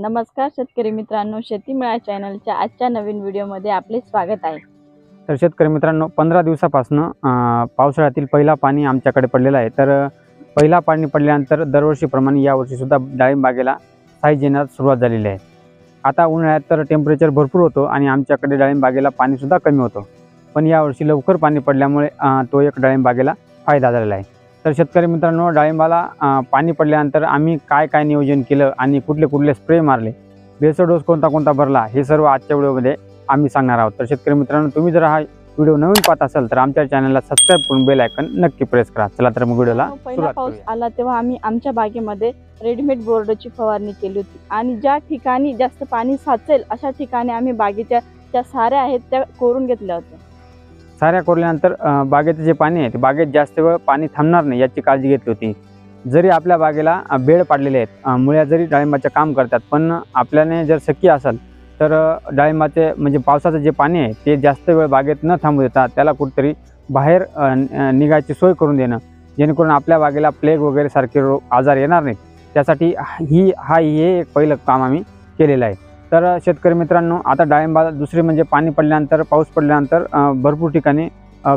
नमस्कार शेतकरी मित्रांनो शेतीमेळा चॅनलच्या आजच्या नवीन व्हिडिओमध्ये आपले स्वागत आहे. तर शेतकरी मित्रांनो पंधरा दिवसापासून पावसाळ्यातील पहिला पाणी आमच्याकडे पडलेला आहे. तर पहिला पाणी पडल्यानंतर दरवर्षीप्रमाणे यावर्षीसुद्धा डाळिंब बागेला साईज येण्यास सुरुवात झालेली आहे. आता उन्हाळ्यात तर टेम्परेचर भरपूर होतो आणि आमच्याकडे डाळिंब बागेला पाणीसुद्धा कमी होतं. पण यावर्षी लवकर पाणी पडल्यामुळे तो एक डाळिंब बागेला फायदा झालेला आहे. तर शेतकरी मित्रांनो डाळिंबाला पाणी पडल्यानंतर आम्ही काय काय नियोजन केलं आणि कुठले कुठले स्प्रे मारले बेसर डोस कोणता कोणता भरला हे सर्व आजच्या व्हिडिओमध्ये आम्ही सांगणार आहोत. तर शेतकरी मित्रांनो तुम्ही जर हा व्हिडिओ नवीन पाहत असाल तर आमच्या चॅनलला सबस्क्राईब करून बेल आयकन नक्की प्रेस करा. चला तर मग व्हिडिओला पहिला सुरुवात पाऊस आला तेव्हा आम्ही आमच्या बागेमध्ये रेडीमेड बोर्डची फवारणी केली होती. आणि ज्या ठिकाणी जास्त पाणी साचेल अशा ठिकाणी आम्ही बागेच्या ज्या साऱ्या आहेत त्या कोरून घेतल्या होत्या. साऱ्या कोरल्यानंतर बागेचं जे पाणी आहे ते बागेत जास्त वेळ पाणी थांबणार नाही याची काळजी घेतली होती. जरी आपल्या बागेला बेड पाडलेले आहेत मुळ्या जरी डाळिंबाचं काम करतात पण आपल्याने जर शक्य असेल तर डाळिंबाचे म्हणजे पावसाचं जे पाणी आहे ते जास्त वेळ बागेत न थांबू देता त्याला कुठेतरी बाहेर निघायची सोय करून देणं जेणेकरून आपल्या बागेला प्लेग वगैरे सारखे रोग आजार येणार नाहीत. त्यासाठी ही हा हे एक पहिलं काम आम्ही केलेलं आहे. तर शेतकरी मित्रांनो आता डाळिंबाला दुसरी म्हणजे पाणी पडल्यानंतर पाऊस पडल्यानंतर भरपूर ठिकाणी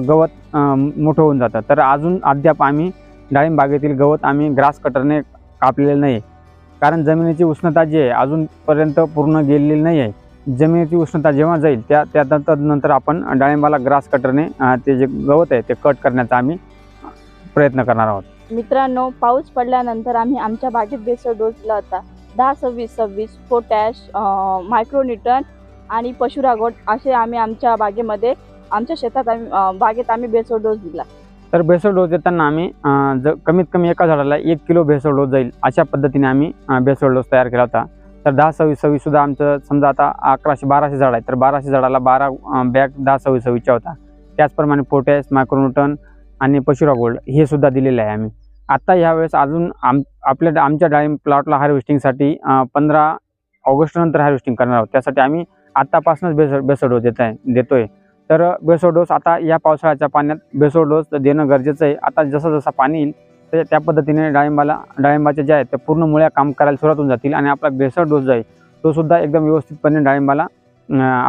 गवत मोठं होऊन जातं. तर अजून अद्याप आम्ही डाळिंब बागेतील गवत आम्ही ग्रास कटरने कापलेलं नाही कारण जमिनीची उष्णता जी आहे अजूनपर्यंत पूर्ण गेलेली नाही आहे जमिनीची उष्णता जेव्हा जाईल त्या त्यानंतर आपण डाळिंबाला ग्रास कटरने ते जे गवत आहे ते कट करण्याचा आम्ही प्रयत्न करणार आहोत. मित्रांनो पाऊस पडल्यानंतर आम्ही आमच्या बागेत बेसर डोसला होता. दहा सव्वीस सव्वीस पोटॅश मायक्रोन्यूटन आणि पशुरागोट असे आम्ही आमच्या बागेमध्ये आमच्या शेतात आम्ही बागेत आम्ही भेसळ डोस दिला. तर भेसळ डोस देताना आम्ही ज कमीत कमी एका झाडाला एक किलो भेसळ डोस जाईल अशा पद्धतीने आम्ही भेसळ डोस तयार केला होता. तर दहा सव्वीस सव्वीससुद्धा आमचं समजा आता अकराशे बाराशे झाड आहे तर बाराशे झाडाला बारा बॅग दहा सव्वीस सव्वीसच्या होता. त्याचप्रमाणे पोटॅश मायक्रोन्यूटन आणि पशुरा गोल्ड हे सुद्धा दिलेलं आहे आम्ही. आत्ता ह्यावेळेस अजून आम आपल्या आमच्या डाळिंब प्लॉटला हार्वेस्टिंगसाठी पंधरा ऑगस्टनंतर हार्वेस्टिंग करणार आहोत. त्यासाठी आम्ही आत्तापासूनच बेस बेसोडोस देत आहे देतोय. तर बेसोडोस आता या पावसाळ्याच्या पाण्यात बेसोडोस देणं गरजेचं आहे. आता जसं जसं पाणी येईल ते त्या पद्धतीने डाळिंबाला डाळिंबाच्या ज्या आहेत त्या पूर्ण मुळ्या काम करायला सुरुवात होऊन जातील आणि आपला बेसळ डोस जो आहे तो सुद्धा एकदम व्यवस्थितपणे डाळिंबाला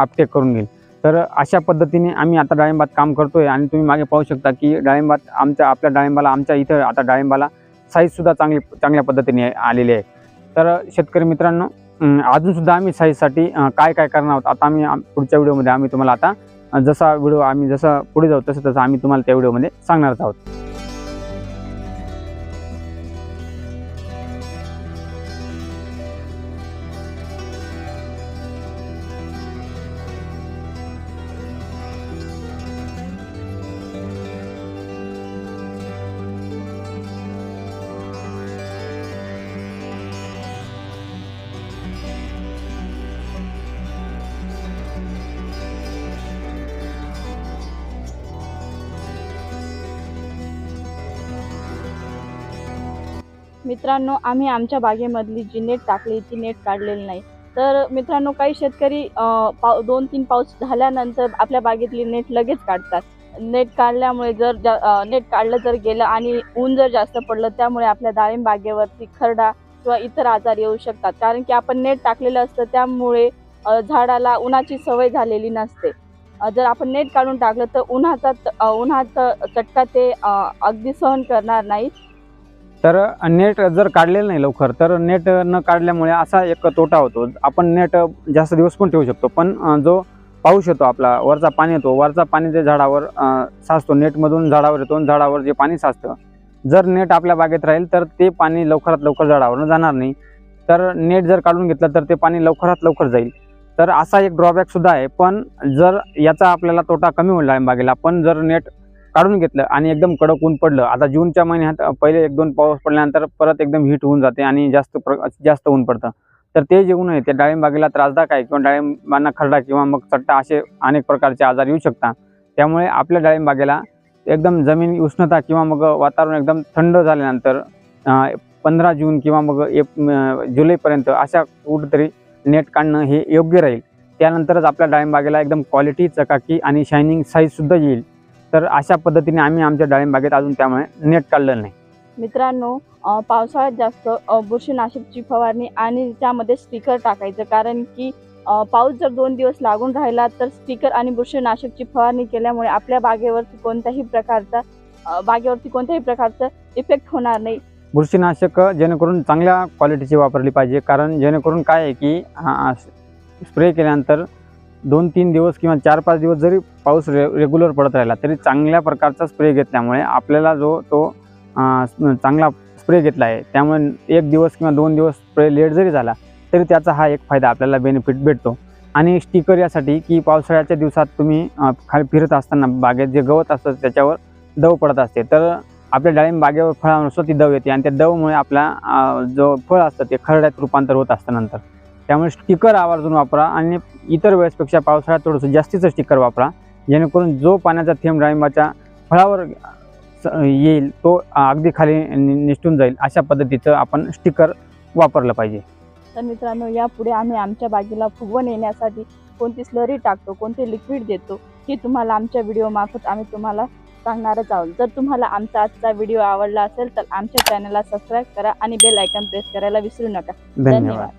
अपटेक करून घेईल. तर अशा पद्धतीने आम्ही आता डाळिंबात काम करतो आहे आणि तुम्ही मागे पाहू शकता की डाळिंबात आमच्या आपल्या डाळिंबाला आमच्या इथं आता डाळिंबाला साईजसुद्धा चांगली चांगल्या पद्धतीने आलेली आहे. तर शेतकरी मित्रांनो अजूनसुद्धा आम्ही साईजसाठी काय काय करणार आहोत? आता आम्ही आम- पुढच्या व्हिडिओमध्ये आम्ही तुम्हाला आता जसा व्हिडिओ आम्ही जसं पुढे जाऊ तसं तसं आम्ही तुम्हाला त्या व्हिडिओमध्ये सांगणार आहोत. मित्रांनो आम्ही आमच्या बागेमधली जी नेट टाकली ती नेट काढलेली नाही. तर मित्रांनो काही शेतकरी पाव दोन तीन पाऊस झाल्यानंतर आपल्या बागेतली नेट लगेच काढतात. नेट काढल्यामुळे जर जा- नेट काढलं जर गेलं आणि ऊन जर जास्त पडलं त्यामुळे आपल्या डाळिंब बागेवरती खरडा किंवा इतर आजार येऊ शकतात. कारण की आपण नेट टाकलेलं असतं त्यामुळे झाडाला उन्हाची सवय झालेली नसते. जर आपण नेट काढून टाकलं तर उन्हाचा उन्हाचा चटका ते अगदी सहन करणार नाही तर नेट जर काढलेलं नाही लवकर तर नेट न काढल्यामुळे असा एक तोटा होतो. आपण नेट जास्त दिवस पण ठेवू शकतो पण जो पाऊस येतो आपला वरचा पाणी येतो वरचा पाणी ते झाडावर साचतो नेटमधून झाडावर येतो आणि झाडावर जे पाणी साचतं जर नेट आपल्या बागेत राहील तर ते पाणी लवकरात लवकर झाडावर जाणार नाही. तर नेट जर काढून घेतलं तर ते पाणी लवकरात लवकर जाईल. तर असा एक ड्रॉबॅकसुद्धा आहे पण जर याचा आपल्याला तोटा कमी होईल बागेला पण जर नेट काढून घेतलं आणि एकदम कडक ऊन पडलं. आता जूनच्या महिन्यात पहिले एक दोन पाऊस पडल्यानंतर परत एकदम हीट होऊन जाते आणि जास्त प्र जास्त ऊन पडतं. तर ते जे ऊन आहे ते डाळिंबागेला त्रासदायक आहे किंवा डाळिंबांना खरडा किंवा मग चट्टा असे अनेक प्रकारचे आजार येऊ शकतात. त्यामुळे आपल्या डाळिंबागेला एकदम जमीन उष्णता किंवा मग वातावरण एकदम थंड झाल्यानंतर पंधरा जून किंवा मग एप जुलैपर्यंत अशा कुठंतरी नेट काढणं हे योग्य राहील. त्यानंतरच आपल्या डाळिंबागेला एकदम क्वालिटी चकाकी आणि शायनिंग साईजसुद्धा येईल. तर अशा पद्धतीने आम्ही आमच्या डाळिंब बागेत अजून त्यामुळे नेट काढलेलं नाही. मित्रांनो पावसाळ्यात जास्त बुरशीनाशकची फवारणी आणि त्यामध्ये स्टिकर टाकायचं. कारण की पाऊस जर दोन दिवस लागून राहिला तर स्टिकर आणि बुरशीनाशकची फवारणी केल्यामुळे आपल्या बागेवरती कोणत्याही प्रकारचा बागेवरती कोणत्याही प्रकारचा इफेक्ट होणार नाही. बुरशीनाशक जेणेकरून चांगल्या क्वालिटीची वापरली पाहिजे. कारण जेणेकरून काय आहे की स्प्रे केल्यानंतर दोन तीन दिवस किंवा चार पाच दिवस जरी पाऊस रे रेग्युलर पडत राहिला तरी चांगल्या प्रकारचा स्प्रे घेतल्यामुळे आपल्याला जो तो चांगला स्प्रे घेतला आहे. त्यामुळे एक दिवस किंवा दोन दिवस स्प्रे लेट जरी झाला तरी त्याचा हा एक फायदा आपल्याला बेनिफिट भेटतो. आणि स्टिकर यासाठी की पावसाळ्याच्या दिवसात तुम्ही खाली फिरत असताना बागेत जे गवत असतं त्याच्यावर दव पडत असते. तर आपल्या डाळिंब बागेवर फळानुसार ती दव येते आणि त्या दवमुळे आपला जो फळ असतं ते खरड्यात रूपांतर होत असतं नंतर. त्यामुळे स्टिकर आवर्जून वापरा आणि इतर वेळेसपेक्षा पावसाळ्यात थोडंसं जास्तीचं स्टिकर वापरा. जेणेकरून जो पाण्याचा थेंब डाळिंबाच्या फळावर येईल तो अगदी खाली नि- निसटून जाईल अशा पद्धतीचं आपण स्टिकर वापरलं पाहिजे. तर मित्रांनो यापुढे आम्ही आमच्या बागेला फुगवून येण्यासाठी कोणती स्लरी टाकतो कोणते लिक्विड देतो हे तुम्हाला आमच्या व्हिडिओमार्फत आम्ही तुम्हाला सांगणारच आहोत. जर तुम्हाला आमचा आजचा व्हिडिओ आवडला असेल तर आमच्या चॅनलला सबस्क्राईब करा आणि बेल आयकॉन प्रेस करायला विसरू नका. धन्यवाद.